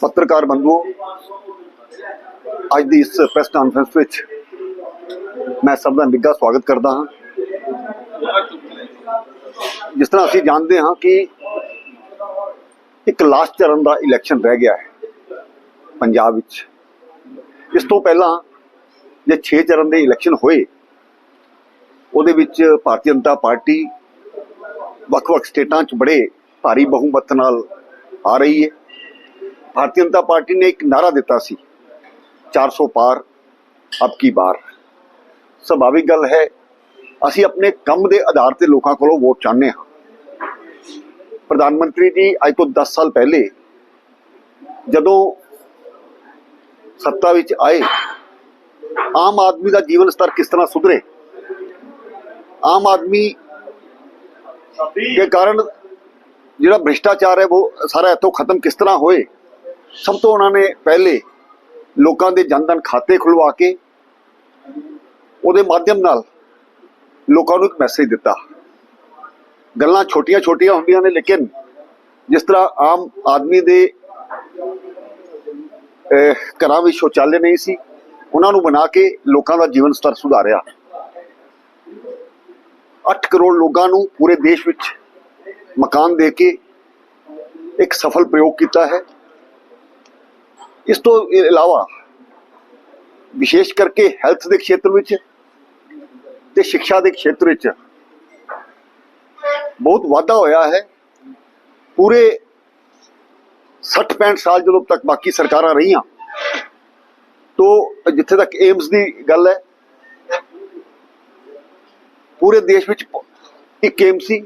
ਪੱਤਰਕਾਰ ਬੰਧੂਓ ਅੱਜ ਦੀ ਇਸ ਪ੍ਰੈਸ ਕਾਨਫਰੰਸ ਵਿੱਚ ਮੈਂ ਸਭ ਦਾ ਨਿੱਘਾ ਸਵਾਗਤ ਕਰਦਾ ਹਾਂ। ਜਿਸ ਤਰ੍ਹਾਂ ਅਸੀਂ ਜਾਣਦੇ ਹਾਂ ਕਿ ਇੱਕ ਲਾਸਟ ਚਰਨ ਦਾ ਇਲੈਕਸ਼ਨ ਰਹਿ ਗਿਆ ਹੈ ਪੰਜਾਬ ਵਿੱਚ। ਇਸ ਤੋਂ ਪਹਿਲਾਂ ਜੇ 6 ਚਰਨ ਦੇ ਇਲੈਕਸ਼ਨ ਹੋਏ, ਉਹਦੇ ਵਿੱਚ ਭਾਰਤੀ ਜਨਤਾ ਪਾਰਟੀ ਵੱਖ-ਵੱਖ ਸਟੇਟਾਂ 'ਚ ਬੜੇ ਭਾਰੀ ਬਹੁਮਤ ਨਾਲ ਆ ਰਹੀ ਹੈ। ਭਾਰਤੀ ਜਨਤਾ ਪਾਰਟੀ ਨੇ ਇੱਕ ਨਾਰਾ ਦਿੱਤਾ ਸੀ 400 ਪਾਰ ਅਬ ਕੀ ਬਾਰ ਸੁਭਾਵਿਕ ਗੱਲ ਹੈ ਅਸੀਂ ਆਪਣੇ ਕੰਮ ਦੇ ਆਧਾਰ ਤੇ ਲੋਕਾਂ ਕੋਲੋਂ ਵੋਟ ਚਾਹੁੰਦੇ ਹਾਂ ਪ੍ਰਧਾਨ ਮੰਤਰੀ ਜੀ ਅੱਜ ਤੋਂ 10 ਸਾਲ ਪਹਿਲੇ ਜਦੋਂ ਸੱਤਾ ਵਿੱਚ ਆਏ ਆਮ ਆਦਮੀ ਦਾ ਜੀਵਨ ਸਤਰ ਕਿਸ ਤਰ੍ਹਾਂ ਸੁਧਰੇ ਆਮ ਆਦਮੀ ਦੇ ਕਾਰਨ ਜਿਹੜਾ ਭ੍ਰਿਸ਼ਟਾਚਾਰ ਹੈ ਉਹ ਸਾਰਾ ਇੱਥੋਂ ਖਤਮ ਕਿਸ ਤਰ੍ਹਾਂ ਹੋਏ ਸਭ ਤੋਂ ਉਹਨਾਂ ਨੇ ਪਹਿਲੇ ਲੋਕਾਂ ਦੇ ਜਨਧਨ ਖਾਤੇ ਖੁਲਵਾ ਕੇ ਉਹਦੇ ਮਾਧਿਅਮ ਨਾਲ ਲੋਕਾਂ ਨੂੰ ਇੱਕ ਮੈਸੇਜ ਦਿੱਤਾ। ਗੱਲਾਂ ਛੋਟੀਆਂ ਛੋਟੀਆਂ ਹੁੰਦੀਆਂ ਨੇ, ਲੇਕਿਨ ਜਿਸ ਤਰ੍ਹਾਂ ਆਮ ਆਦਮੀ ਦੇ ਘਰਾਂ ਵਿੱਚ ਸ਼ੌਚਾਲੇ ਨਹੀਂ ਸੀ, ਉਹਨਾਂ ਨੂੰ ਬਣਾ ਕੇ ਲੋਕਾਂ ਦਾ ਜੀਵਨ ਸਤਰ ਸੁਧਾਰਿਆ। 8 ਕਰੋੜ ਲੋਕਾਂ ਨੂੰ ਪੂਰੇ ਦੇਸ਼ ਵਿੱਚ ਮਕਾਨ ਦੇ ਕੇ ਇੱਕ ਸਫਲ ਪ੍ਰਯੋਗ ਕੀਤਾ ਹੈ। ਇਸ ਤੋਂ ਇਲਾਵਾ ਵਿਸ਼ੇਸ਼ ਕਰਕੇ ਹੈਲਥ ਦੇ ਖੇਤਰ ਵਿੱਚ ਤੇ ਸਿੱਖਿਆ ਦੇ ਖੇਤਰ ਵਿੱਚ ਬਹੁਤ ਵਾਧਾ ਹੋਇਆ ਹੈ। ਪੂਰੇ 60 65 ਸਾਲ ਜਦੋਂ ਤੱਕ ਬਾਕੀ ਸਰਕਾਰਾਂ ਰਹੀਆਂ, ਤੋਂ ਜਿੱਥੇ ਤੱਕ ਏਮਸ ਦੀ ਗੱਲ ਹੈ, ਪੂਰੇ ਦੇਸ਼ ਵਿੱਚ ਇੱਕ ਏਮ ਸੀ।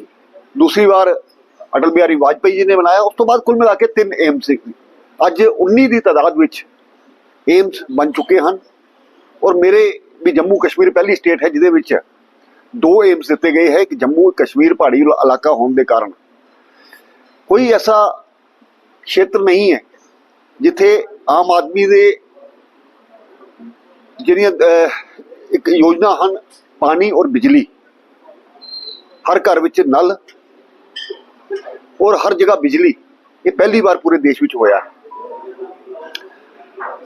ਦੂਸਰੀ ਵਾਰ ਅਟਲ ਬਿਹਾਰੀ ਵਾਜਪਾਈ ਜੀ ਨੇ ਬਣਾਇਆ। ਉਸ ਤੋਂ ਬਾਅਦ ਕੁੱਲ ਮਿਲਾ ਕੇ ਤਿੰਨ ਏਮ ਸੀ। ਅੱਜ 19 ਦੀ ਤਾਦਾਦ ਵਿੱਚ ਏਮਸ ਬਣ ਚੁੱਕੇ ਹਨ ਔਰ ਮੇਰੇ ਵੀ ਜੰਮੂ ਕਸ਼ਮੀਰ ਪਹਿਲੀ ਸਟੇਟ ਹੈ ਜਿਹਦੇ ਵਿੱਚ ਦੋ ਏਮਸ ਦਿੱਤੇ ਗਏ ਹੈ ਕਿ ਜੰਮੂ ਕਸ਼ਮੀਰ ਪਹਾੜੀ ਇਲਾਕਾ ਹੋਣ ਦੇ ਕਾਰਨ। ਕੋਈ ਐਸਾ ਖੇਤਰ ਨਹੀਂ ਹੈ ਜਿੱਥੇ ਆਮ ਆਦਮੀ ਦੇ ਜਿਹੜੀਆਂ ਇੱਕ ਯੋਜਨਾ ਹਨ, ਪਾਣੀ ਔਰ ਬਿਜਲੀ। ਹਰ ਘਰ ਵਿੱਚ ਨਲ ਔਰ ਹਰ ਜਗ੍ਹਾ ਬਿਜਲੀ। ਇਹ ਪਹਿਲੀ ਵਾਰ ਪੂਰੇ ਦੇਸ਼ ਵਿੱਚ ਹੋਇਆ। ਹੈ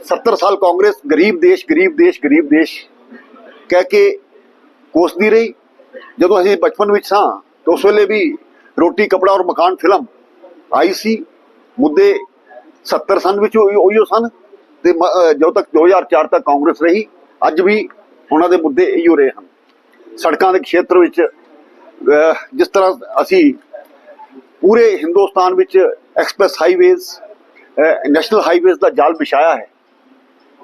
70 ਸਾਲ ਕਾਂਗਰਸ ਗਰੀਬ ਦੇਸ਼ ਗਰੀਬ ਦੇਸ਼ ਗਰੀਬ ਦੇਸ਼ ਕਹਿ ਕੇ ਕੋਸਦੀ ਰਹੀ। ਜਦੋਂ ਅਸੀਂ ਬਚਪਨ ਵਿੱਚ ਸਾਂ, ਤਾਂ ਉਸ ਵੇਲੇ ਵੀ ਰੋਟੀ, ਕਪੜਾ ਔਰ ਮਕਾਨ ਫਿਲਮ ਆਈ ਸੀ। ਮੁੱਦੇ 70 ਸਨ ਵਿੱਚ ਉਹੀਓ ਸਨ ਤੇ ਮ- ਅਹ ਜਦੋਂ ਤੱਕ 2004 ਤੱਕ ਕਾਂਗਰਸ ਰਹੀ, ਅੱਜ ਵੀ ਉਹਨਾਂ ਦੇ ਮੁੱਦੇ ਇਹੀਓ ਰਹੇ ਹਨ। ਸੜਕਾਂ ਦੇ ਖੇਤਰ ਵਿੱਚ ਜਿਸ ਤਰ੍ਹਾਂ ਅਸੀਂ ਪੂਰੇ ਹਿੰਦੁਸਤਾਨ ਵਿੱਚ ਐਕਸਪ੍ਰੈਸ ਹਾਈਵੇਜ਼ ਨੈਸ਼ਨਲ ਹਾਈਵੇਜ਼ ਦਾ ਜਾਲ ਵਿਛਾਇਆ ਹੈ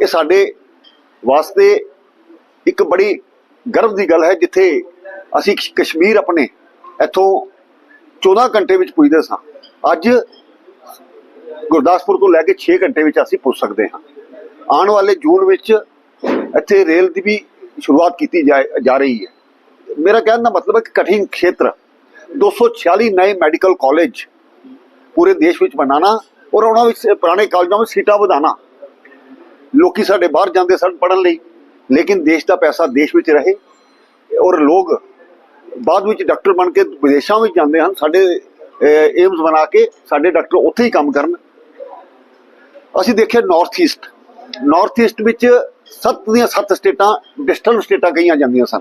ਇਹ ਸਾਡੇ ਵਾਸਤੇ ਇੱਕ ਬੜੀ ਗਰਵ ਦੀ ਗੱਲ ਹੈ ਜਿੱਥੇ ਅਸੀਂ ਕਸ਼ਮੀਰ ਆਪਣੇ ਇੱਥੋਂ 14 ਘੰਟੇ ਵਿੱਚ ਪੁੱਜਦੇ ਸਾਂ। ਅੱਜ ਗੁਰਦਾਸਪੁਰ ਤੋਂ ਲੈ ਕੇ 6 ਘੰਟੇ ਵਿੱਚ ਅਸੀਂ ਪੁੱਜ ਸਕਦੇ ਹਾਂ। ਆਉਣ ਵਾਲੇ ਜੂਨ ਵਿੱਚ ਇੱਥੇ ਰੇਲ ਦੀ ਵੀ ਸ਼ੁਰੂਆਤ ਕੀਤੀ ਜਾ ਜਾ ਰਹੀ ਹੈ। ਮੇਰਾ ਕਹਿਣ ਦਾ ਮਤਲਬ ਹੈ ਕਿ ਕਠਿਨ ਖੇਤਰ 246 ਨਏ ਮੈਡੀਕਲ ਕਾਲਜ ਪੂਰੇ ਦੇਸ਼ ਵਿੱਚ ਬਣਾਉਣਾ ਔਰ ਉਹਨਾਂ ਵਿੱਚ ਪੁਰਾਣੇ ਕਾਲਜਾਂ ਵਿੱਚ ਸੀਟਾਂ ਵਧਾਉਣਾ। ਲੋਕੀ ਸਾਡੇ ਬਾਹਰ ਜਾਂਦੇ ਸਨ ਪੜਨ ਲਈ, ਲੇਕਿਨ ਦੇਸ਼ ਦਾ ਪੈਸਾ ਦੇਸ਼ ਵਿੱਚ ਰਹੇ ਔਰ ਲੋਕ ਬਾਅਦ ਵਿੱਚ ਡਾਕਟਰ ਬਣ ਕੇ ਵਿਦੇਸ਼ਾਂ ਵਿੱਚ ਜਾਂਦੇ ਹਨ, ਸਾਡੇ ਏਮਸ ਬਣਾ ਕੇ ਸਾਡੇ ਡਾਕਟਰ ਉੱਥੇ ਹੀ ਕੰਮ ਕਰਨ। ਅਸੀਂ ਦੇਖਿਆ ਨਾਰਥ ਈਸਟ ਨਾਰਥ ਈਸਟ ਵਿੱਚ ਸੱਤ ਦੀਆਂ ਸੱਤ ਸਟੇਟਾਂ ਡਿਸਟਲ ਸਟੇਟਾਂ ਕਹੀਆਂ ਜਾਂਦੀਆਂ ਸਨ।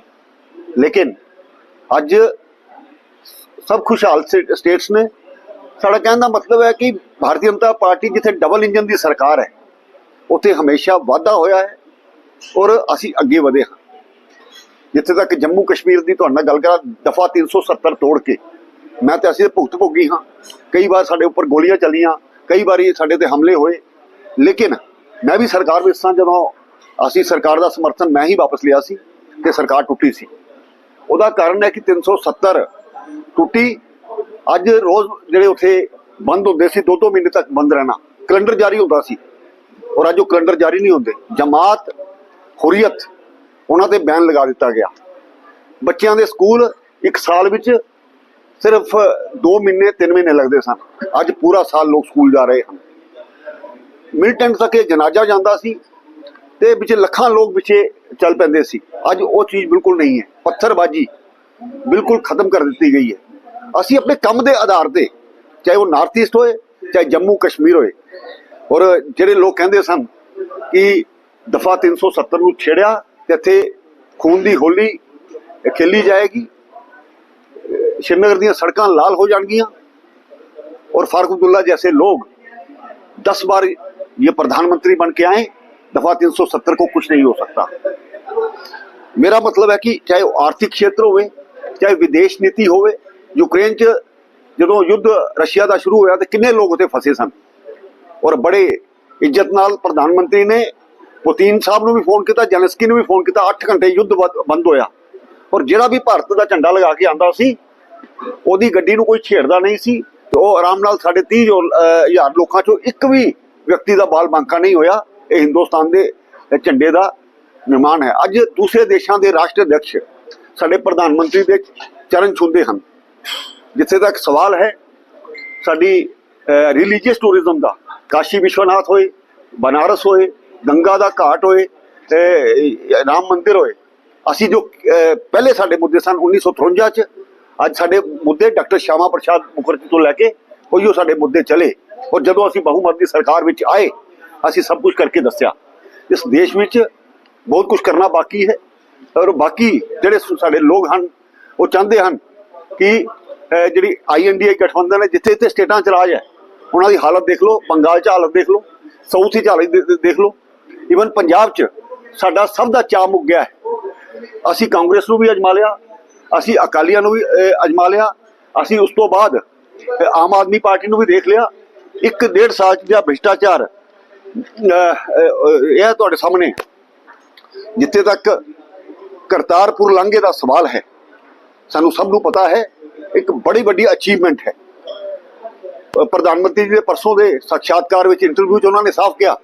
ਲੇਕਿਨ ਅੱਜ ਸਭ ਖੁਸ਼ਹਾਲ ਸਟੇ- ਸਟੇਟਸ ਨੇ। ਸਾਡਾ ਕਹਿਣ ਦਾ ਮਤਲਬ ਹੈ ਕਿ ਭਾਰਤੀ ਜਨਤਾ ਪਾਰਟੀ ਜਿੱਥੇ ਡਬਲ ਇੰਜਨ ਦੀ ਸਰਕਾਰ ਹੈ ਉੱਥੇ ਹਮੇਸ਼ਾ ਵਾਧਾ ਹੋਇਆ ਹੈ ਔਰ ਅਸੀਂ ਅੱਗੇ ਵਧੇ ਹਾਂ। ਜਿੱਥੇ ਤੱਕ ਜੰਮੂ ਕਸ਼ਮੀਰ ਦੀ ਤੁਹਾਡੇ ਨਾਲ ਗੱਲ ਕਰਾਂ, ਦਫਾ 370 ਤੋੜ ਕੇ ਮੈਂ ਤੇ ਅਸੀਂ ਭੁਗਤ ਭੋਗੀ ਹਾਂ। ਕਈ ਵਾਰ ਸਾਡੇ ਉੱਪਰ ਗੋਲੀਆਂ ਚੱਲੀਆਂ, ਕਈ ਵਾਰੀ ਸਾਡੇ ਤੇ ਹਮਲੇ ਹੋਏ। ਲੇਕਿਨ ਮੈਂ ਵੀ ਸਰਕਾਰ ਵਿੱਚ ਸਾਂ, ਜਦੋਂ ਅਸੀਂ ਸਰਕਾਰ ਦਾ ਸਮਰਥਨ ਮੈਂ ਹੀ ਵਾਪਸ ਲਿਆ ਸੀ ਤੇ ਸਰਕਾਰ ਟੁੱਟੀ ਸੀ। ਉਹਦਾ ਕਾਰਨ ਹੈ ਕਿ 370 ਟੁੱਟੀ। ਅੱਜ ਰੋਜ਼ ਜਿਹੜੇ ਉੱਥੇ ਬੰਦ ਹੁੰਦੇ ਸੀ ਦੋ ਦੋ ਮਹੀਨੇ ਤੱਕ ਬੰਦ ਰਹਿਣਾ। ਕੈਲੰਡਰ ਜਾਰੀ ਹੁੰਦਾ ਸੀ। ਔਰ ਅੱਜ ਉਹ ਕੈਲੰਡਰ ਜਾਰੀ ਨਹੀਂ ਹੁੰਦੇ। ਜਮਾਤ, ਹੁਰੀਅਤ, ਉਹਨਾਂ ਤੇ ਬੈਨ ਲਗਾ ਦਿੱਤਾ ਗਿਆ। ਬੱਚਿਆਂ ਦੇ ਸਕੂਲ ਇੱਕ ਸਾਲ ਵਿੱਚ ਸਿਰਫ 2 ਮਹੀਨੇ 3 ਮਹੀਨੇ ਲੱਗਦੇ ਸਨ। ਅੱਜ ਪੂਰਾ ਸਾਲ ਲੋਕ ਸਕੂਲ ਜਾ ਰਹੇ ਹਨ। ਮਿਲਟਨ ਤੱਕ ਇਹ ਜਨਾਜ਼ਾ ਜਾਂਦਾ ਸੀ ਤੇ ਵਿੱਚ ਲੱਖਾਂ ਲੋਕ ਪਿੱਛੇ ਚੱਲ ਪੈਂਦੇ ਸੀ। ਅੱਜ ਉਹ ਚੀਜ਼ ਬਿਲਕੁਲ ਨਹੀਂ ਹੈ। ਪੱਥਰਬਾਜੀ ਬਿਲਕੁਲ ਖਤਮ ਕਰ ਦਿੱਤੀ ਗਈ ਹੈ। ਅਸੀਂ ਆਪਣੇ ਕੰਮ ਦੇ ਆਧਾਰ ਤੇ, ਚਾਹੇ ਉਹ ਨਾਰਥ ਈਸਟ ਹੋਏ, ਚਾਹੇ ਜੰਮੂ ਕਸ਼ਮੀਰ ਹੋਏ ਔਰ ਜਿਹੜੇ ਲੋਕ ਕਹਿੰਦੇ ਸਨ ਕਿ ਦਫਾ 370 ਨੂੰ ਛੇੜਿਆ ਤੇ ਇੱਥੇ ਖੂਨ ਦੀ ਹੋਲੀ ਖੇਲੀ ਜਾਏਗੀ श्रीनगर ਦੀਆਂ ਸੜਕਾਂ ਲਾਲ ਹੋ ਜਾਣਗੀਆਂ और फारूक अब्दुल्ला जैसे लोग दस बार ये प्रधानमंत्री बन के आए दफा 370 को कुछ नहीं हो सकता मेरा मतलब है कि चाहे वो आर्थिक क्षेत्र होवे ਚਾਹੇ ਵਿਦੇਸ਼ ਨੀਤੀ ਹੋਵੇ ਯੂਕਰੇਨ 'ਚ ਜਦੋਂ ਯੁੱਧ ਰਸ਼ੀਆ ਦਾ ਸ਼ੁਰੂ ਹੋਇਆ ਤੇ ਕਿੰਨੇ ਲੋਕ ਉੱਥੇ ਫਸੇ ਸਨ ਔਰ ਬੜੇ ਇੱਜ਼ਤ ਨਾਲ ਪ੍ਰਧਾਨ ਮੰਤਰੀ ਨੇ ਪੁਤਿਨ ਸਾਹਿਬ ਨੂੰ ਵੀ ਫੋਨ ਕੀਤਾ, ਜੈਲੈਂਸਕੀ ਨੂੰ ਵੀ ਫੋਨ ਕੀਤਾ 8 ਘੰਟੇ ਯੁੱਧ ਬੰਦ- ਹੋਇਆ। ਔਰ ਜਿਹੜਾ ਵੀ ਭਾਰਤ ਦਾ ਝੰਡਾ ਲਗਾ ਕੇ ਆਂਦਾ ਸੀ, ਉਹਦੀ ਗੱਡੀ ਨੂੰ ਕੋਈ ਛੇੜਦਾ ਨਹੀਂ ਸੀ ਤੇ ਉਹ ਆਰਾਮ ਨਾਲ ਸਾਡੇ 30 ਹਜ਼ਾਰ ਲੋਕਾਂ ਚੋਂ ਇੱਕ ਵੀ ਵਿਅਕਤੀ ਦਾ ਬਾਲ ਬਾਂਕਾ ਨਹੀਂ ਹੋਇਆ। ਇਹ ਹਿੰਦੁਸਤਾਨ ਦੇ ਝੰਡੇ ਦਾ ਨਿਰਮਾਣ ਹੈ। ਅੱਜ ਦੂਸਰੇ ਦੇਸ਼ਾਂ ਦੇ ਰਾਸ਼ਟਰ ਅਧਿਕਸ਼ ਸਾਡੇ ਪ੍ਰਧਾਨ ਮੰਤਰੀ ਦੇ ਚਰਨ ਛੂੰਹਦੇ ਹਨ। ਜਿੱਥੇ ਤੱਕ ਸਵਾਲ ਹੈ, ਸਾਡੀ ਰਿਲੀਜੀਅਸ ਟੂਰਿਜ਼ਮ ਦਾ ਕਾਸ਼ੀ ਵਿਸ਼ਵਨਾਥ ਹੋਏ ਬਨਾਰਸ ਹੋਏ ਗੰਗਾ ਦਾ ਘਾਟ ਹੋਏ ਤੇ ਰਾਮ ਮੰਦਿਰ ਹੋਏ। ਅਸੀਂ ਜੋ ਪਹਿਲੇ ਸਾਡੇ ਮੁੱਦੇ ਸਨ 1953 ਚ ਅੱਜ ਸਾਡੇ ਮੁੱਦੇ ਡਾਕਟਰ ਸ਼ਾਮਾ ਪ੍ਰਸਾਦ ਮੁਖਰਜੀ ਤੋਂ ਲੈ ਕੇ ਉਹੀਓ ਸਾਡੇ ਮੁੱਦੇ ਚਲੇ। ਔਰ ਜਦੋਂ ਅਸੀਂ ਬਹੁਮਤ ਦੀ ਸਰਕਾਰ ਵਿੱਚ ਆਏ ਅਸੀਂ ਸਭ ਕੁਝ ਕਰਕੇ ਦੱਸਿਆ। ਇਸ ਦੇਸ਼ ਵਿੱਚ ਬਹੁਤ ਕੁਝ ਕਰਨਾ ਬਾਕੀ ਹੈ ਔਰ ਬਾਕੀ ਜਿਹੜੇ ਸਾਡੇ ਲੋਕ ਹਨ ਉਹ ਚਾਹੁੰਦੇ ਹਨ ਕਿ ਅਹ, ਜਿਹੜੀ ਆਈਐਨਡੀਏ ਗਠਬੰਧਨ ਹੈ ਜਿੱਥੇ ਜਿੱਥੇ ਸਟੇਟਾਂ ਚ ਰਾਜ ਹੈ ਉਹਨਾਂ ਦੀ ਹਾਲਤ ਦੇਖ ਲਓ, ਬੰਗਾਲ ਚ ਹਾਲਤ ਦੇਖ ਲਓ ਸਾਊਥ ਚ ਹਾਲਤ ਦੇਖ ਲਓ। ਇਵਨ ਪੰਜਾਬ ਚ ਸਾਡਾ ਸਭ ਦਾ ਚਾਅ ਮੁੱਕ ਗਿਆ ਹੈ। ਅਸੀਂ ਕਾਂਗਰਸ ਨੂੰ ਵੀ ਅਜਮਾ ਲਿਆ ਅਸੀਂ ਅਕਾਲੀਆਂ ਨੂੰ ਵੀ ਅਜਮਾ ਲਿਆ ਅਸੀਂ ਉਸ ਤੋਂ ਬਾਅਦ ਆਮ ਆਦਮੀ ਪਾਰਟੀ ਨੂੰ ਵੀ ਦੇਖ ਲਿਆ। ਇੱਕ ਡੇਢ ਸਾਲ ਚ ਜਿਹੜਾ ਭ੍ਰਿਸ਼ਟਾਚਾਰ ਇਹ ਤੁਹਾਡੇ ਸਾਹਮਣੇ। ਜਿੱਥੇ ਤੱਕ ਕਰਤਾਰਪੁਰ ਲਾਂਘੇ ਦਾ ਸਵਾਲ ਹੈ, ਸਾਨੂੰ ਸਭ ਨੂੰ ਪਤਾ ਹੈ, ਇੱਕ ਬੜੀ ਵੱਡੀ ਅਚੀਵਮੈਂਟ ਹੈ। ਪ੍ਰਧਾਨ ਮੰਤਰੀ ਜੀ ਦੇ ਪਰਸੋਂ ਦੇ ਸਾਖਿਆਤਕਾਰ ਵਿੱਚ ਇੰਟਰਵਿਊ 'ਚ ਉਹਨਾਂ ਨੇ ਸਾਫ਼ ਕਿਹਾ।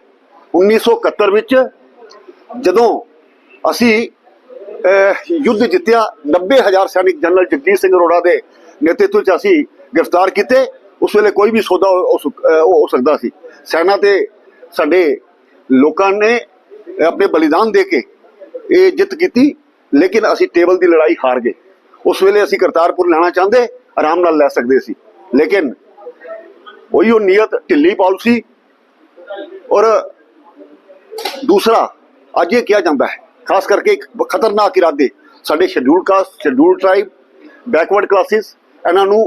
1971 ਵਿੱਚ ਜਦੋਂ ਅਸੀਂ ਯੁੱਧ ਜਿੱਤਿਆ 90000 ਸੈਨਿਕ ਜਨਰਲ ਜਗਜੀਤ ਸਿੰਘ ਅਰੋੜਾ ਦੇ ਨੇਤਰਤਵ 'ਚ ਅਸੀਂ ਗ੍ਰਿਫਤਾਰ ਕੀਤੇ, ਉਸ ਵੇਲੇ ਕੋਈ ਵੀ ਸੌਦਾ ਹੋ ਹੋ ਸਕਦਾ ਸੀ। ਸੈਨਾ ਤੇ ਸਾਡੇ ਲੋਕਾਂ ਨੇ ਆਪਣੇ ਬਲੀਦਾਨ ਦੇ ਕੇ ਇਹ ਜਿੱਤ ਕੀਤੀ, ਲੇਕਿਨ ਅਸੀਂ ਟੇਬਲ ਦੀ ਲੜਾਈ ਹਾਰ ਗਏ। ਉਸ ਵੇਲੇ ਅਸੀਂ ਕਰਤਾਰਪੁਰ ਲੈਣਾ ਚਾਹੁੰਦੇ, ਆਰਾਮ ਨਾਲ ਲੈ ਸਕਦੇ ਸੀ। ਲੇਕਿਨ ਉਹੀ ਉਹ ਨੀਅਤ ਢਿੱਲੀ ਪਾਲਿਸੀ ਔਰ ਦੂਸਰਾ, ਅੱਜ ਇਹ ਕਿਹਾ ਜਾਂਦਾ ਹੈ, ਖਾਸ ਕਰਕੇ ਇੱਕ ਖਤਰਨਾਕ ਇਰਾਦੇ, ਸਾਡੇ schedule caste schedule tribe backward classes ਇਹਨਾਂ ਨੂੰ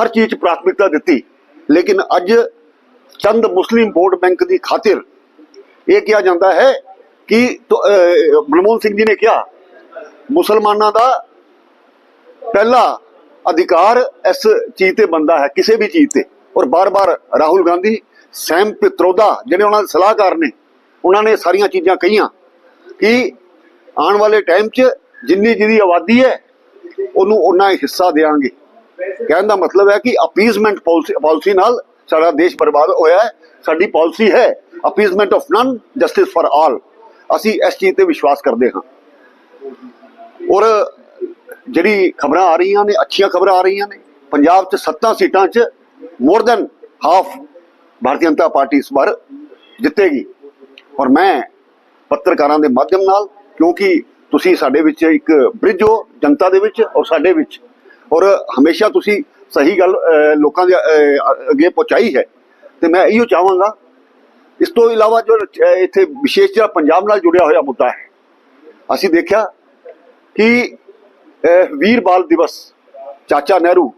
ਹਰ ਚੀਜ਼ 'ਚ ਪ੍ਰਾਥਮਿਕਤਾ ਦਿੱਤੀ। ਲੇਕਿਨ ਅੱਜ ਚੰਦ ਮੁਸਲਿਮ ਵੋਟ ਬੈਂਕ ਦੀ ਖਾਤਰ ਇਹ ਕਿਹਾ ਜਾਂਦਾ ਹੈ ਕਿ ਮਨਮੋਹਨ ਸਿੰਘ ਜੀ ਨੇ ਕਿਹਾ, ਮੁਸਲਮਾਨਾਂ ਦਾ ਪਹਿਲਾ ਅਧਿਕਾਰ ਇਸ ਚੀਜ਼ ਤੇ ਬੰਦਾ ਹੈ, ਕਿਸੇ ਵੀ ਚੀਜ਼ ਤੇ। ਔਰ ਬਾਰ-ਬਾਰ ਰਾਹੁਲ ਗਾਂਧੀ ਸੈਮ ਪਿਤਰੋਦਾ ਜਿਹੜੇ ਉਹਨਾਂ ਦੇ ਸਲਾਹਕਾਰ ਨੇ, ਉਹਨਾਂ ਨੇ ਸਾਰੀਆਂ ਚੀਜ਼ਾਂ ਕਹੀਆਂ ਕਿ ਆਉਣ ਵਾਲੇ ਟਾਈਮ 'ਚ ਜਿੰਨੀ ਜਿਹਦੀ ਆਬਾਦੀ ਹੈ, ਉਹਨੂੰ ਉਹਨਾਂ ਹਿੱਸਾ ਦੇਵਾਂਗੇ। ਕਹਿਣ ਦਾ ਮਤਲਬ ਹੈ ਕਿ ਅਪੀਜ਼ਮੈਂਟ ਪਾਲਿਸੀ ਨਾਲ ਸਾਡਾ ਦੇਸ਼ ਬਰਬਾਦ ਹੋਇਆ ਹੈ, ਸਾਡੀ ਪਾਲਿਸੀ ਹੈ appeasement of none justice for all ਅਸੀਂ ਇਸ ਚੀਜ਼ ਤੇ ਵਿਸ਼ਵਾਸ ਕਰਦੇ ਹਾਂ। ਔਰ ਜਿਹੜੀ ਖਬਰਾਂ ਆ ਰਹੀਆਂ ਨੇ, ਅੱਛੀਆਂ ਖਬਰਾਂ ਆ ਰਹੀਆਂ ਨੇ, ਪੰਜਾਬ 'ਚ ਸੱਤਾਂ ਸੀਟਾਂ 'ਚ more than half Bharatiya Janata party ਇਸ ਵਾਰ ਜਿੱਤੇਗੀ। ਔਰ ਮੈਂ ਪੱਤਰਕਾਰਾਂ ਦੇ ਮਾਧਿਅਮ ਨਾਲ, ਕਿਉਂਕਿ ਤੁਸੀਂ ਸਾਡੇ ਵਿੱਚ ਇੱਕ ਬ੍ਰਿਜ ਹੋ, ਜਨਤਾ ਦੇ ਵਿੱਚ ਔਰ ਸਾਡੇ ਵਿੱਚ। ਔਰ ਹਮੇਸ਼ਾ ਤੁਸੀਂ ਸਹੀ ਗੱਲ ਲੋਕਾਂ ਦੇ ਅੱਗੇ ਪਹੁੰਚਾਈ ਹੈ। ਤੇ ਮੈਂ ਇਹੋ ਚਾਹਾਂਗਾ, ਇਸ ਤੋਂ ਇਲਾਵਾ ਜੋ ਇੱਥੇ ਵਿਸ਼ੇਸ਼ ਜਿਹੜਾ ਪੰਜਾਬ ਨਾਲ ਜੁੜਿਆ ਹੋਇਆ ਮੁੱਦਾ ਹੈ, ਅਸੀਂ ਦੇਖਿਆ ਕਿ ਵੀਰ ਬਾਲ ਦਿਵਸ, ਚਾਚਾ ਨਹਿਰੂ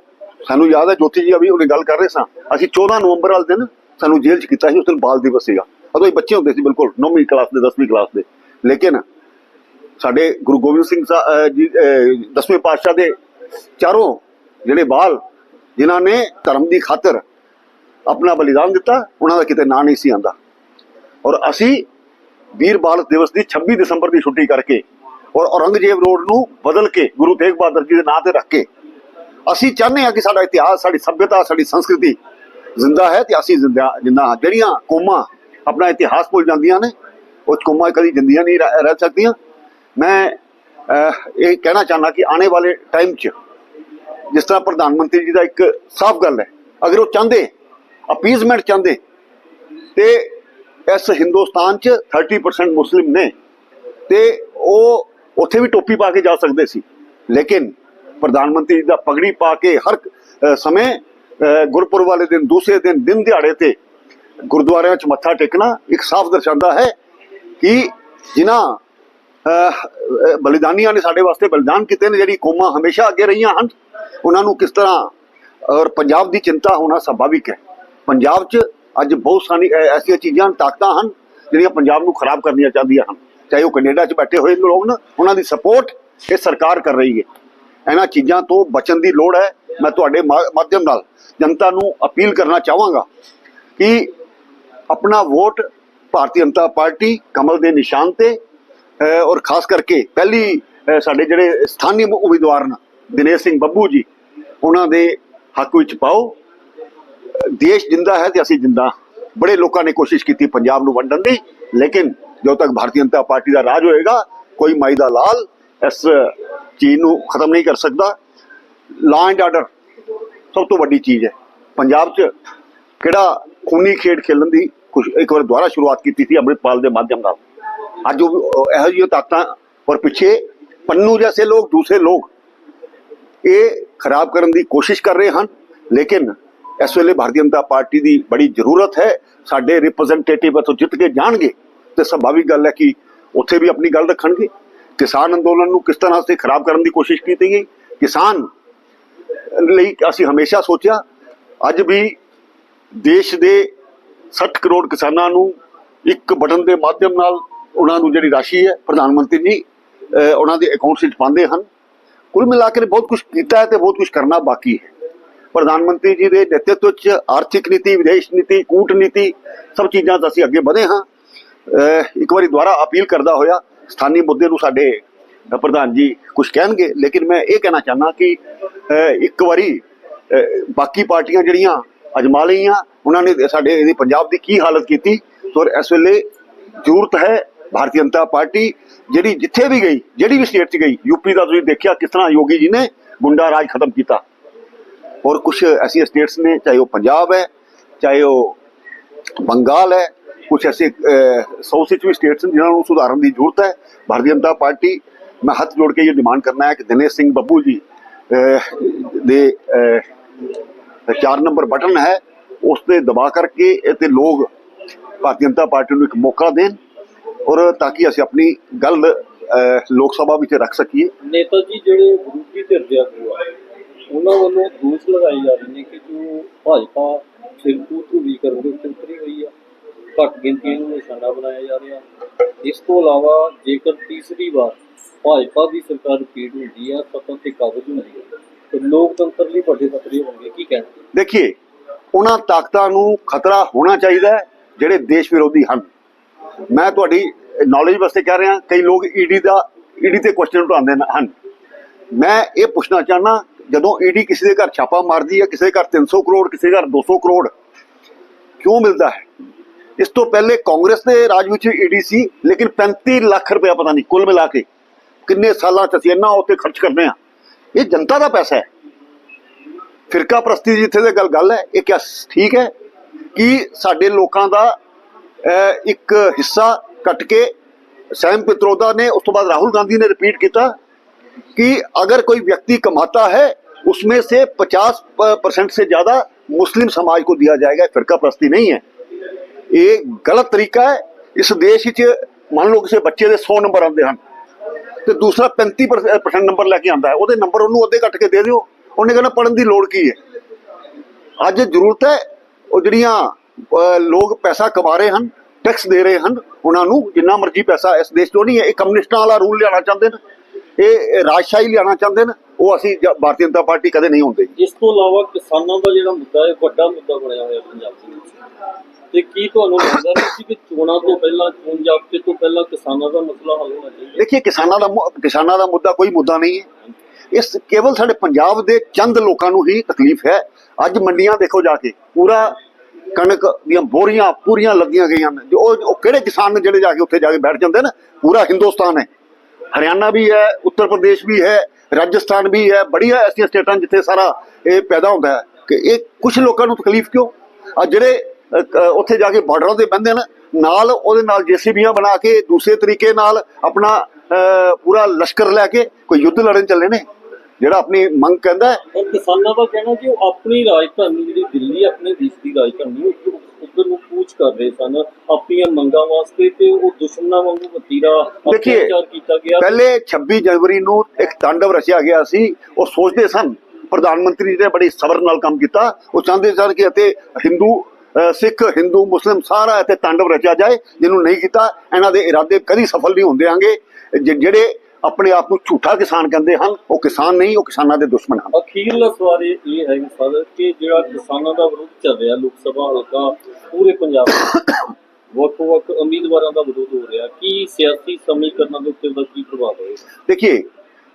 ਸਾਨੂੰ ਯਾਦ ਹੈ ਜੋਤੀ ਜੀ, ਅਭੀ ਉਹਨੇ ਗੱਲ ਕਰ ਰਹੇ ਸਾਂ। ਅਸੀਂ 14 ਨਵੰਬਰ ਵਾਲੇ ਦਿਨ ਸਾਨੂੰ ਜੇਲ੍ਹ 'ਚ ਕੀਤਾ ਸੀ, ਉਸ ਦਿਨ ਬਾਲ ਦਿਵਸ ਸੀਗਾ। ਉਦੋਂ ਹੀ ਬੱਚੇ ਹੁੰਦੇ ਸੀ, ਬਿਲਕੁਲ 9ਵੀਂ ਕਲਾਸ ਦੇ 10ਵੀਂ ਕਲਾਸ ਦੇ। ਲੇਕਿਨ ਸਾਡੇ ਗੁਰੂ ਗੋਬਿੰਦ ਸਿੰਘ ਸਾਹਿਬ ਜੀ 10ਵੇਂ ਪਾਤਸ਼ਾਹ ਦੇ ਚਾਰੋਂ ਜਿਹੜੇ ਬਾਲ, ਜਿਨ੍ਹਾਂ ਨੇ ਧਰਮ ਦੀ ਖਾਤਰ ਆਪਣਾ ਬਲੀਦਾਨ ਦਿੱਤਾ, ਉਹਨਾਂ ਦਾ ਕਿਤੇ ਨਾਂ ਨਹੀਂ ਸੀ ਆਂਦਾ। ਔਰ ਅਸੀਂ ਵੀਰ ਬਾਲ ਦਿਵਸ ਦੀ 26 ਦਸੰਬਰ ਦੀ ਛੁੱਟੀ ਕਰਕੇ ਔਰ ਔਰੰਗਜ਼ੇਬ ਰੋਡ ਨੂੰ ਬਦਲ ਕੇ ਗੁਰੂ ਤੇਗ ਬਹਾਦਰ ਜੀ ਦੇ ਨਾਂ ਤੇ ਰੱਖ ਕੇ ਅਸੀਂ ਚਾਹੁੰਦੇ ਹਾਂ ਕਿ ਸਾਡਾ ਇਤਿਹਾਸ, ਸਾਡੀ ਸੱਭਿਅਤਾ, ਸਾਡੀ ਸੰਸਕ੍ਰਿਤੀ ਜ਼ਿੰਦਾ ਹੈ ਤੇ ਅਸੀਂ ਜ਼ਿੰਦਾ, ਜਿੰਨਾ ਜਿਹੜੀਆਂ ਕੌਮਾਂ ਆਪਣਾ ਇਤਿਹਾਸ ਭੁੱਲ ਜਾਂਦੀਆਂ ਨੇ ਉਹ ਕੌਮਾਂ ਕਦੀ ਜਿੰਦੀਆਂ ਨਹੀਂ ਰਹਿ ਰਹਿ ਸਕਦੀਆਂ। ਮੈਂ ਇਹ ਕਹਿਣਾ ਚਾਹੁੰਦਾ ਕਿ ਆਉਣੇ ਵਾਲੇ ਟਾਈਮ 'ਚ ਜਿਸ ਤਰ੍ਹਾਂ ਪ੍ਰਧਾਨ ਮੰਤਰੀ ਜੀ ਦਾ ਇੱਕ ਸਾਫ਼ ਗੱਲ ਹੈ, ਅਗਰ ਉਹ ਚਾਹੁੰਦੇ ਅਪੀਜ਼ਮੈਂਟ ਚਾਹੁੰਦੇ, ਤੇ ਇਸ ਹਿੰਦੁਸਤਾਨ 'ਚ 30% ਮੁਸਲਿਮ ਨੇ, ਤੇ ਉਹ ਉੱਥੇ ਵੀ ਟੋਪੀ ਪਾ ਕੇ ਜਾ ਸਕਦੇ ਸੀ। ਲੇਕਿਨ ਪ੍ਰਧਾਨ ਮੰਤਰੀ ਜੀ ਦਾ ਪਗੜੀ ਪਾ ਕੇ ਹਰ ਸਮੇਂ ਗੁਰਪੁਰਬ ਵਾਲੇ ਦਿਨ, ਦੂਸਰੇ ਦਿਨ ਦਿਨ ਦਿਹਾੜੇ ਤੇ ਗੁਰਦੁਆਰਿਆਂ 'ਚ ਮੱਥਾ ਟੇਕਣਾ ਇੱਕ ਸਾਫ਼ ਦਰਸਾਉਂਦਾ ਹੈ ਕਿ ਜਿਨ੍ਹਾਂ ਬਲੀਦਾਨੀਆਂ ਨੇ ਸਾਡੇ ਵਾਸਤੇ ਬਲੀਦਾਨ ਕੀਤੇ ਨੇ, ਜਿਹੜੀ ਕੌਮਾਂ ਹਮੇਸ਼ਾ ਅੱਗੇ ਰਹੀਆਂ ਹਨ, ਉਹਨਾਂ ਨੂੰ ਕਿਸ ਤਰ੍ਹਾਂ, ਔਰ ਪੰਜਾਬ ਦੀ ਚਿੰਤਾ ਹੋਣਾ ਸੁਭਾਵਿਕ ਹੈ। ਪੰਜਾਬ 'ਚ ਅੱਜ ਬਹੁਤ ਸਾਰੀ ਐਸੀਆਂ ਚੀਜ਼ਾਂ, ਤਾਕਤਾਂ ਹਨ, ਜਿਹੜੀਆਂ ਪੰਜਾਬ ਨੂੰ ਖਰਾਬ ਕਰਨੀਆਂ ਚਾਹੁੰਦੀਆਂ ਹਨ। ਚਾਹੇ ਉਹ ਕੈਨੇਡਾ 'ਚ ਬੈਠੇ ਹੋਏ ਲੋਕ ਨਾ, ਉਹਨਾਂ ਦੀ ਸਪੋਰਟ ਇਹ ਸਰਕਾਰ ਕਰ ਰਹੀ ਹੈ। ਇਹਨਾਂ ਚੀਜ਼ਾਂ ਤੋਂ ਬਚਣ ਦੀ ਲੋੜ ਹੈ। ਮੈਂ ਤੁਹਾਡੇ ਮਾ- ਮਾਧਿਅਮ ਨਾਲ ਜਨਤਾ ਨੂੰ ਅਪੀਲ ਕਰਨਾ ਚਾਹਾਂਗਾ ਕਿ ਆਪਣਾ ਵੋਟ ਭਾਰਤੀ ਜਨਤਾ ਪਾਰਟੀ ਕਮਲ ਦੇ ਨਿਸ਼ਾਨ ਤੇ ਔਰ ਖਾਸ ਕਰਕੇ ਪਹਿਲੀ ਸਾਡੇ ਜਿਹੜੇ ਸਥਾਨੀ ਉਮੀਦਵਾਰ ਨੇ, ਦਿਨੇਸ਼ ਸਿੰਘ ਬੱਬੂ ਜੀ, ਉਹਨਾਂ ਦੇ ਹੱਕ ਵਿੱਚ ਪਾਓ। ਦੇਸ਼ ਜਿੰਦਾ ਹੈ ਤੇ ਅਸੀਂ ਜਿੰਦਾ ਬੜੇ ਲੋਕਾਂ ਨੇ ਕੋਸ਼ਿਸ਼ ਕੀਤੀ ਪੰਜਾਬ ਨੂੰ ਵੰਡਣ ਦੀ, ਲੇਕਿਨ ਜਦੋਂ ਤੱਕ ਭਾਰਤੀ ਜਨਤਾ ਪਾਰਟੀ ਦਾ ਰਾਜ ਹੋਏਗਾ, ਕੋਈ ਮਾਈ ਦਾ ਲਾਲ ਇਸ ਚੀਜ਼ ਨੂੰ ਖਤਮ ਨਹੀਂ ਕਰ ਸਕਦਾ। ਲਾ ਐਂਡ ਆਰਡਰ ਸਭ ਤੋਂ ਵੱਡੀ ਚੀਜ਼ ਹੈ। ਪੰਜਾਬ 'ਚ ਕਿਹੜਾ ਖੂਨੀ ਖੇਡ ਖੇਲਣ ਦੀ ਕੁਛ ਇੱਕ ਵਾਰ ਦੁਬਾਰਾ ਸ਼ੁਰੂਆਤ ਕੀਤੀ ਸੀ ਅੰਮ੍ਰਿਤਪਾਲ ਦੇ ਮਾਧਿਅਮ ਨਾਲ। ਅੱਜ ਉਹ ਇਹੋ ਜਿਹੀਆਂ ਤਾਕਤਾਂ ਔਰ ਪਿੱਛੇ ਪੰਨੂ ਜੈਸੇ ਲੋਕ, ਦੂਸਰੇ ਲੋਕ ਇਹ ਖਰਾਬ ਕਰਨ ਦੀ ਕੋਸ਼ਿਸ਼ ਕਰ ਰਹੇ ਹਨ। ਲੇਕਿਨ ਇਸ ਵੇਲੇ ਭਾਰਤੀ ਜਨਤਾ ਪਾਰਟੀ ਦੀ ਬੜੀ ਜ਼ਰੂਰਤ ਹੈ। ਸਾਡੇ ਰਿਪਰੈਜ਼ੈਂਟੇਟਿਵ ਇੱਥੋਂ ਜਿੱਤ ਕੇ ਜਾਣਗੇ ਤੇ ਸੁਭਾਵਿਕ ਗੱਲ ਹੈ ਕਿ ਉੱਥੇ ਵੀ ਆਪਣੀ ਗੱਲ ਰੱਖਣਗੇ। ਕਿਸਾਨ ਅੰਦੋਲਨ ਨੂੰ ਕਿਸ ਤਰ੍ਹਾਂ ਅਸੀਂ ਖਰਾਬ ਕਰਨ ਦੀ ਕੋਸ਼ਿਸ਼ ਕੀਤੀ ਗਈ? ਕਿਸਾਨ ਲਈ ਅਸੀਂ ਹਮੇਸ਼ਾ ਸੋਚਿਆ ਅੱਜ ਵੀ ਦੇਸ਼ ਦੇ 60 ਕਰੋੜ ਕਿਸਾਨਾਂ ਨੂੰ ਇੱਕ ਬਟਨ ਦੇ ਮਾਧਿਅਮ ਨਾਲ ਉਹਨਾਂ ਨੂੰ ਜਿਹੜੀ ਰਾਸ਼ੀ ਹੈ ਪ੍ਰਧਾਨ ਮੰਤਰੀ ਜੀ ਉਹਨਾਂ ਦੇ ਅਕਾਊਂਟ ਵਿੱਚ ਪਾਉਂਦੇ ਹਨ। ਕੁੱਲ ਮਿਲਾ ਕੇ ਬਹੁਤ ਕੁਝ ਕੀਤਾ ਹੈ ਤੇ ਬਹੁਤ ਕੁਝ ਕਰਨਾ ਬਾਕੀ ਹੈ। ਪ੍ਰਧਾਨ ਮੰਤਰੀ ਜੀ ਦੇ ਨੇਤਰਤਵ ਚ ਆਰਥਿਕ ਨੀਤੀ ਵਿਦੇਸ਼ ਨੀਤੀ ਕੂਟਨੀਤੀ ਸਭ ਚੀਜ਼ਾਂ 'ਚ ਅਸੀਂ ਅੱਗੇ ਵਧੇ ਹਾਂ। ਅਹ, ਇੱਕ ਵਾਰੀ ਦੁਬਾਰਾ ਅਪੀਲ ਕਰਦਾ ਹੋਇਆ ਸਥਾਨੀ ਮੁੱਦੇ ਨੂੰ ਸਾਡੇ ਪ੍ਰਧਾਨ ਜੀ ਕੁਝ ਕਹਿਣਗੇ, ਲੇਕਿਨ ਮੈਂ ਇਹ ਕਹਿਣਾ ਚਾਹੁੰਦਾ ਕਿ ਇੱਕ ਵਾਰੀ ਬਾਕੀ ਪਾਰਟੀਆਂ ਜਿਹੜੀਆਂ ਅਜਮਾ ਲਈਆਂ, ਉਹਨਾਂ ਨੇ ਸਾਡੇ ਇਹਦੀ ਪੰਜਾਬ ਦੀ ਕੀ ਹਾਲਤ ਕੀਤੀ ਔਰ ਇਸ ਵੇਲੇ ਜ਼ਰੂਰਤ ਹੈ ਭਾਰਤੀ ਜਨਤਾ ਪਾਰਟੀ ਜਿਹੜੀ ਜਿੱਥੇ ਵੀ ਗਈ, ਜਿਹੜੀ ਵੀ ਸਟੇਟ 'ਚ ਗਈ ਯੂਪੀ ਦਾ ਤੁਸੀਂ ਦੇਖਿਆ ਕਿਸ ਤਰ੍ਹਾਂ ਯੋਗੀ ਜੀ ਨੇ ਗੁੰਡਾ ਰਾਜ ਖਤਮ ਕੀਤਾ। ਔਰ ਕੁਝ ਐਸੀਆਂ ਸਟੇਟਸ ਨੇ, ਚਾਹੇ ਉਹ ਪੰਜਾਬ ਹੈ, ਚਾਹੇ ਉਹ ਬੰਗਾਲ ਹੈ ਕੁਝ ਐਸੇ ਸਾਊਥ ਵਿੱਚ ਵੀ ਸਟੇਟਸ ਨੇ ਜਿਨ੍ਹਾਂ ਨੂੰ ਸੁਧਾਰਨ ਦੀ ਜ਼ਰੂਰਤ ਹੈ। ਭਾਰਤੀ ਜਨਤਾ ਪਾਰਟੀ ਮੈਂ ਹੱਥ ਜੋੜ ਕੇ ਇਹ ਡਿਮਾਂਡ ਕਰਨਾ ਹੈ ਕਿ ਦਿਨੇਸ਼ ਸਿੰਘ ਬੱਬੂ ਜੀ ਦੇ ਅਹ, ਨੰਬਰ ਬਟਨ ਹੈ ਉਸ ਤੇ ਦਬਾ ਕਰਕੇ ਤੇ ਲੋਕ ਭਾਰਤੀ ਜਨਤਾ ਪਾਰਟੀ ਨੂੰ ਇੱਕ ਮੌਕਾ ਦੇਣ ਔਰ ਤਾਂ ਕਿ ਅਸੀਂ ਆਪਣੀ ਗੱਲ ਲੋਕ ਸਭਾ ਵਿੱਚ ਰੱਖ ਸਕੀਏ। ਨੇਤਾ ਜੀ ਜਿਹੜੇ ਵਿਰੋਧੀ ਧਿਰ ਦੇ ਆਗੂ ਆ ਉਹਨਾਂ ਵੱਲੋਂ ਦੋਸ਼ ਲਗਾਏ ਜਾ ਰਹੇ ਨੇ ਕਿ ਜੋ ਭਾਜਪਾ ਫਿਰਕੂ ਧਰੂਵੀਕਰਨ ਦੇ ਉੱਤੇ ਉਤਰੀ ਹੋਈ ਆ। ਘੱਟ ਗਿਣਤੀ ਨੂੰ ਨਿਸ਼ਾਨਾ ਬਣਾਇਆ ਜਾ ਰਿਹਾ। ਇਸ ਤੋਂ ਇਲਾਵਾ ਜੇਕਰ ਤੀਸਰੀ ਵਾਰ ਭਾਜਪਾ ਦੀ ਸਰਕਾਰ ਰਿਪੀਟ ਹੁੰਦੀ ਆ ਸੱਤਾ ਤੇ ਕਾਬਜ਼ ਹੁੰਦੀ ਆ। ਤੇ ਲੋਕਤੰਤਰ ਲਈ ਵੱਡੇ ਖਤਰੇ ਹੋਣਗੇ, ਕੀ ਕਹਿਣਾ? ਦੇਖੀਏ, ਉਹਨਾਂ ਤਾਕਤਾਂ ਨੂੰ ਖਤਰਾ ਹੋਣਾ ਚਾਹੀਦਾ ਹੈ, ਜਿਹੜੇ ਦੇਸ਼ ਵਿਰੋਧੀ ਹਨ। ਮੈਂ ਤੁਹਾਡੀ ਨੌਲੇਜ ਵਾਸਤੇ ਕਹਿ ਰਿਹਾ, ਕਈ ਲੋਕ ਈਡੀ ਦਾ ਈਡੀ ਤੇ ਕੁਐਸਚਨ ਉਠਾਉਂਦੇ ਹਨ। ਮੈਂ ਇਹ ਪੁੱਛਣਾ ਚਾਹਨਾ ਜਦੋਂ ਈਡੀ ਕਿਸੇ ਦੇ ਘਰ ਛਾਪਾ ਮਾਰਦੀ ਹੈ, ਕਿਸੇ ਦੇ ਘਰ 300 ਕਰੋੜ, ਕਿਸੇ ਦੇ ਘਰ 200 ਕਰੋੜ, ਕਿਉਂ ਮਿਲਦਾ ਹੈ? ਇਸ ਤੋਂ ਪਹਿਲੇ ਕਾਂਗਰਸ ਦੇ ਰਾਜ ਵਿੱਚ ਈਡੀ ਸੀ ਲੇਕਿਨ 35 ਲੱਖ ਰੁਪਇਆ ਪਤਾ ਨਹੀਂ ਕੁੱਲ ਮਿਲਾ ਕੇ ਕਿੰਨੇ ਸਾਲਾਂ ਚ ਅਸੀਂ ਇੰਨਾ ਉੱਤੇ ਖਰਚ ਕਰਨੇ ਆ ਇਹ ਜਨਤਾ ਦਾ ਪੈਸਾ ਹੈ ਫਿਰਕਾ ਪ੍ਰਸਤੀ ਦੀ ਜਿੱਥੇ ਤੇ ਗੱਲ ਗੱਲ ਹੈ ਇਹ ਕਿਆ ਠੀਕ ਹੈ ਕਿ ਸਾਡੇ ਲੋਕਾਂ ਦਾ ਅਹ, ਇੱਕ ਹਿੱਸਾ ਕੱਟ ਕੇ ਸੈਮ ਪਿਤਰੋਦਾ ਨੇ ਉਸ ਤੋਂ ਬਾਅਦ ਰਾਹੁਲ गांधी ने रिपीट किया कि अगर कोई व्यक्ति कमाता है उसमें से 50 परसेंट से ज्यादा मुस्लिम समाज को दिया जाएगा फिरका प्रस्ती नहीं है ਇਹ ਗਲਤ ਤਰੀਕਾ ਹੈ। ਇਸ ਦੇਸ਼ ਵਿੱਚ ਮੰਨ ਲਓ ਕਿਸੇ ਬੱਚੇ ਦੇ 100 ਨੰਬਰ ਆਉਂਦੇ ਹਨ ਤੇ ਦੂਸਰਾ 35% ਨੰਬਰ ਲੈ ਕੇ ਆਉਂਦਾ ਹੈ। ਉਹਦੇ ਨੰਬਰ ਉਹਨੂੰ ਅੱਧੇ ਕੱਟ ਕੇ ਦੇ ਦਿਓ। ਉਹਨੇ ਕਹਿੰਦਾ ਪੜਨ ਦੀ ਲੋੜ ਕੀ ਹੈ? ਅੱਜ ਜ਼ਰੂਰਤ ਹੈ, ਉਹ ਜਿਹੜੀਆਂ ਲੋਕ ਪੈਸਾ ਕਮਾ ਰਹੇ ਹਨ ਟੈਕਸ ਦੇ ਰਹੇ ਹਨ, ਉਹਨਾਂ ਨੂੰ ਜਿੰਨਾ ਮਰਜ਼ੀ ਪੈਸਾ ਇਸ ਦੇਸ਼ 'ਚੋਂ ਨਹੀਂ ਹੈ। ਇਹ ਕਮਿਊਨਿਸਟਾਂ ਵਾਲਾ ਰੂਲ ਲਿਆਉਣਾ ਚਾਹੁੰਦੇ ਨੇ। ਇਹ ਰਾਜਸ਼ਾਹੀ ਲਿਆਉਣਾ ਚਾਹੁੰਦੇ ਨੇ। ਉਹ ਅਸੀਂ ਭਾਰਤੀ ਜਨਤਾ ਪਾਰਟੀ ਕਦੇ ਨਹੀਂ ਹੁੰਦੇ। ਇਸ ਤੋਂ ਇਲਾਵਾ ਕਿਸਾਨਾਂ ਦਾ ਜਿਹੜਾ ਮੁੱਦਾ ਹੈ, ਵੱਡਾ ਮੁੱਦਾ ਬਣਿਆ ਹੋਇਆ ਪੰਜਾਬ ਦੇ ਵਿੱਚ। ਤੇ ਕੀ ਤੁਹਾਨੂੰ ਲੱਗਦਾ ਨਹੀਂ ਸੀ ਕਿ ਚੋਣਾਂ ਤੋਂ ਪਹਿਲਾਂ, ਚੋਣ ਜ਼ਾਬਤੇ ਤੋਂ ਪਹਿਲਾਂ ਕਿਸਾਨਾਂ ਦਾ ਮਸਲਾ ਹੱਲ ਹੋਣਾ ਚਾਹੀਦਾ? ਦੇਖੀਏ, ਕਿਸਾਨਾਂ ਦਾ ਮੁ- ਕਿਸਾਨਾਂ ਦਾ ਮੁੱਦਾ ਕੋਈ ਮੁੱਦਾ ਨਹੀਂ ਹੈ। ਇਸ ਕੇਵਲ ਸਾਡੇ ਪੰਜਾਬ ਦੇ ਚੰਦ ਲੋਕਾਂ ਨੂੰ ਹੀ ਤਕਲੀਫ ਹੈ। ਅੱਜ ਮੰਡੀਆਂ ਦੇਖੋ ਜਾ ਕੇ, ਪੂਰਾ ਕਣਕ ਦੀਆਂ ਬੋਰੀਆਂ ਪੂਰੀਆਂ ਲੱਗੀਆਂ ਗਈਆਂ ਨੇ। ਜੋ ਉਹ ਉਹ ਕਿਹੜੇ ਕਿਸਾਨ ਨੇ ਜਿਹੜੇ ਜਾ ਕੇ ਉੱਥੇ ਜਾ ਕੇ ਬੈਠ ਜਾਂਦੇ ਨੇ? ਪੂਰਾ ਹਿੰਦੁਸਤਾਨ ਹੈ। ਹਰਿਆਣਾ ਵੀ ਹੈ, ਉੱਤਰ ਪ੍ਰਦੇਸ਼ ਵੀ ਹੈ, ਰਾਜਸਥਾਨ ਵੀ ਹੈ। ਬੜੀਆਂ ਐਸੀਆਂ ਸਟੇਟਾਂ ਜਿੱਥੇ ਸਾਰਾ ਇਹ ਪੈਦਾ ਹੁੰਦਾ ਹੈ। ਕਿ ਇਹ ਕੁਝ ਲੋਕਾਂ ਨੂੰ ਤਕਲੀਫ ਕਿਉਂ? ਆ ਜਿਹੜੇ ਉੱਥੇ ਜਾ ਕੇ ਬਾਰਡਰਾਂ ਤੇ ਬੰਦੇ ਨੇ ਨਾਲ ਉਹਦੇ ਨਾਲ ਜੀਸੀਬੀਆਂ ਬਣਾ ਕੇ ਦੂਸਰੇ ਤਰੀਕੇ ਨਾਲ ਆਪਣਾ ਪੂਰਾ ਲਸ਼ਕਰ ਲੈ ਕੇ ਕੋਈ ਯੁੱਧ ਲੜਨ ਚੱਲੇ ਨੇ। ਜਿਹੜਾ ਆਪਣੀ ਮੰਗ ਕਹਿੰਦਾ ਹੈ। ਕਿਸਾਨਾਂ ਦਾ ਕਹਿਣਾ ਕਿ ਉਹ ਆਪਣੀ ਰਾਜਧਾਨੀ ਜਿਹੜੀ ਦਿੱਲੀ ਆਪਣੇ ਦੇਸ਼ ਦੀ ਰਾਜਧਾਨੀ ਉਧਰ ਨੂੰ ਕੂਚ ਕਰ ਰਹੇ ਸਨ ਆਪਣੀਆਂ ਮੰਗਾਂ ਵਾਸਤੇ ਤੇ ਉਹ ਦੁਸ਼ਮਣਾਂ ਵਾਂਗੂ ਵਤੀਰਾ ਅਤਿਆਚਾਰ ਕੀਤਾ ਗਿਆ। ਪਹਿਲੇ 26 ਜਨਵਰੀ ਨੂੰ ਇੱਕ ਤਾਂਡਵ ਰਚਿਆ ਗਿਆ ਸੀ। ਉਹ ਸੋਚਦੇ ਸਨ ਪ੍ਰਧਾਨ ਮੰਤਰੀ ਜੀ ਨੇ ਬੜੀ ਸਬਰ ਨਾਲ ਕੰਮ ਕੀਤਾ। ਉਹ ਚਾਹੁੰਦੇ ਸਨ ਕਿ ਅਤੇ ਹਿੰਦੂ ਸਿੱਖ ਹਿੰਦੂ ਮੁਸਲਿਮ ਸਾਰਾ ਇੱਥੇ ਤਾਂਡਵ ਰਚਿਆ ਜਾਏ ਜਿਹਨੂੰ ਨਹੀਂ ਕੀਤਾ ਇਹਨਾਂ ਦੇ ਇਰਾਦੇ ਕਦੀ ਸਫਲ ਨਹੀਂ ਹੁੰਦੇ ਆਂਗੇ ਜਿਹੜੇ ਆਪਣੇ ਆਪ ਨੂੰ ਝੂਠਾ ਕਿਸਾਨ ਕਹਿੰਦੇ ਹਨ ਉਹ ਕਿਸਾਨ ਨਹੀਂ ਉਹ ਕਿਸਾਨਾਂ ਦੇ ਦੁਸ਼ਮਣ ਹਨ। ਅਖੀਰਲਾ ਸਵਾਲ ਇਹ ਹੈ ਸਰ ਕਿ ਜਿਹੜਾ ਕਿਸਾਨਾਂ ਦਾ ਵਿਰੋਧ ਚੱਲ ਰਿਹਾ ਲੋਕ ਸਭਾ ਹਲਕਾ ਪੂਰੇ ਪੰਜਾਬ ਵਿੱਚ ਵੱਖ-ਵੱਖ ਉਮੀਦਵਾਰਾਂ ਦਾ ਵਿਰੋਧ ਹੋ ਰਿਹਾ ਕੀ ਸਿਆਸੀ ਸਮੀਕਰਨਾਂ ਦੇ ਉੱਤੇ ਉਹਦਾ ਕੀ ਪ੍ਰਭਾਵ ਹੋਏਗਾ ਦੇਖੀਏ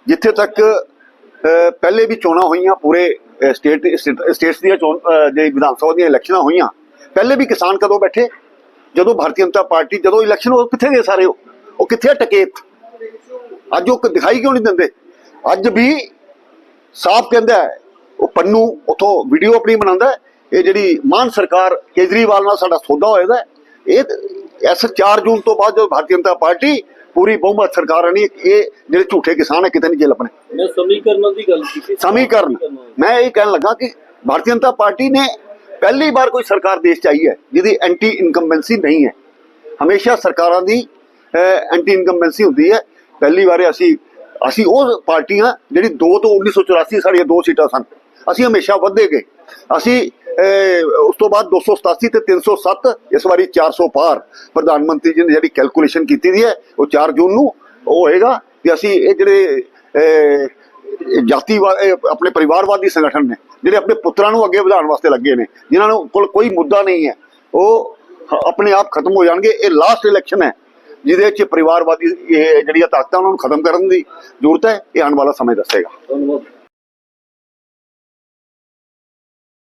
ਜਿੱਥੇ ਤੱਕ ਪਹਿਲੇ ਵੀ ਚੋਣਾਂ ਹੋਈਆਂ ਪੂਰੇ ਸਟੇਟ ਸਟੇਟਸ ਦੀਆਂ ਚੋਣ ਜਿਹੜੀ ਵਿਧਾਨ ਸਭਾ ਦੀਆਂ ਇਲੈਕਸ਼ਨਾਂ ਹੋਈਆਂ ਪਹਿਲੇ ਵੀ ਕਿਸਾਨ ਕਦੋਂ ਬੈਠੇ? ਜਦੋਂ ਭਾਰਤੀ ਜਨਤਾ ਪਾਰਟੀ ਜਦੋਂ ਇਲੈਕਸ਼ਨ ਉਹ ਕਿੱਥੇ ਗਏ ਸਾਰੇ ਉਹ? ਕਿੱਥੇ ਆ ਟਕੇਤ ਅੱਜ ਉਹ ਦਿਖਾਈ ਕਿਉਂ ਨਹੀਂ ਦਿੰਦੇ? ਅੱਜ ਵੀ ਸਾਫ਼ ਕਹਿੰਦਾ ਉਹ ਪੰਨੂ ਉਥੋਂ ਵੀਡੀਓ ਆਪਣੀ ਬਣਾਉਂਦਾ ਇਹ ਜਿਹੜੀ ਮਾਨ ਸਰਕਾਰ ਕੇਜਰੀਵਾਲ ਨਾਲ ਸਾਡਾ ਸੌਦਾ ਹੋਏਦਾ ਹੈ, ਇਹ ਐਸ 4 ਜੂਨ ਤੋਂ ਬਾਅਦ ਜਦੋਂ ਭਾਰਤੀ ਜਨਤਾ ਪਾਰਟੀ ਪੂਰੀ ਬਹੁਮਤ ਸਰਕਾਰ ਆਣੀ ਇਹ ਜਿਹੜੇ ਝੂਠੇ ਕਿਸਾਨ ਹੈ ਕਿਤੇ ਨਹੀਂ ਜੇ ਲੱਭਣੇ ਮੈਂ ਸਮੀਕਰਨਾਂ ਦੀ ਗੱਲ ਕੀਤੀ ਸਮੀਕਰਨ। ਮੈਂ ਇਹ ਕਹਿਣ ਲੱਗਾ ਕਿ ਭਾਰਤੀ ਜਨਤਾ ਪਾਰਟੀ ਨੇ ਪਹਿਲੀ ਵਾਰ ਕੋਈ ਸਰਕਾਰ ਦੇਸ਼ 'ਚ ਆਈ ਹੈ ਜਿਹਦੀ ਐਂਟੀ ਇਨਕੰਬੈਂਸੀ ਨਹੀਂ ਹੈ। ਹਮੇਸ਼ਾ ਸਰਕਾਰਾਂ ਦੀ ਐਂਟੀ ਇਨਕੰਬੈਂਸੀ ਹੁੰਦੀ ਹੈ। ਪਹਿਲੀ ਵਾਰ ਅਸੀਂ ਅਸੀਂ ਉਹ ਪਾਰਟੀਆਂ ਜਿਹੜੀ 2 ਤੋਂ 1984 ਸਾਡੀਆਂ ਦੋ ਸੀਟਾਂ ਸਨ, ਅਸੀਂ ਹਮੇਸ਼ਾ ਵਧਦੇ ਗਏ। ਅਸੀਂ ਉਸ ਤੋਂ ਬਾਅਦ 287 ਤੇ 307 ਇਸ ਵਾਰੀ 400 ਪਾਰ। ਪ੍ਰਧਾਨ ਮੰਤਰੀ ਜੀ ਨੇ ਜਿਹੜੀ ਕੈਲਕੂਲੇਸ਼ਨ ਕੀਤੀ ਦੀ ਹੈ, ਉਹ 4 ਜੂਨ ਨੂੰ ਉਹ ਹੋਏਗਾ ਕਿ ਅਸੀਂ ਇਹ ਜਿਹੜੇ ਅਹ, ਆਪਣੇ ਪਰਿਵਾਰਵਾਦੀ ਸੰਗਠਨ ਨੇ ਜਿਹੜੇ ਆਪਣੇ ਪੁੱਤਰਾਂ ਨੂੰ ਅੱਗੇ ਵਧਾਉਣ ਵਾਸਤੇ ਲੱਗੇ ਨੇ ਜਿਨ੍ਹਾਂ ਨੂੰ ਕੋਲ ਕੋਈ ਮੁੱਦਾ ਨਹੀਂ ਹੈ ਉਹ ਆਪਣੇ ਆਪ ਖਤਮ ਹੋ ਜਾਣਗੇ ਇਹ ਲਾਸਟ ਇਲੈਕਸ਼ਨ ਹੈ ਜਿਹਦੇ ਵਿੱਚ ਪਰਿਵਾਰਵਾਦੀ ਇਹ ਜਿਹੜੀਆਂ ਤਾਕਤਾਂ ਉਹਨਾਂ ਨੂੰ ਖਤਮ ਕਰਨ ਦੀ ਜ਼ਰੂਰਤ ਹੈ ਇਹ ਆਉਣ ਵਾਲਾ ਸਮੇਂ ਦੱਸੇਗਾ। ਧੰਨਵਾਦ।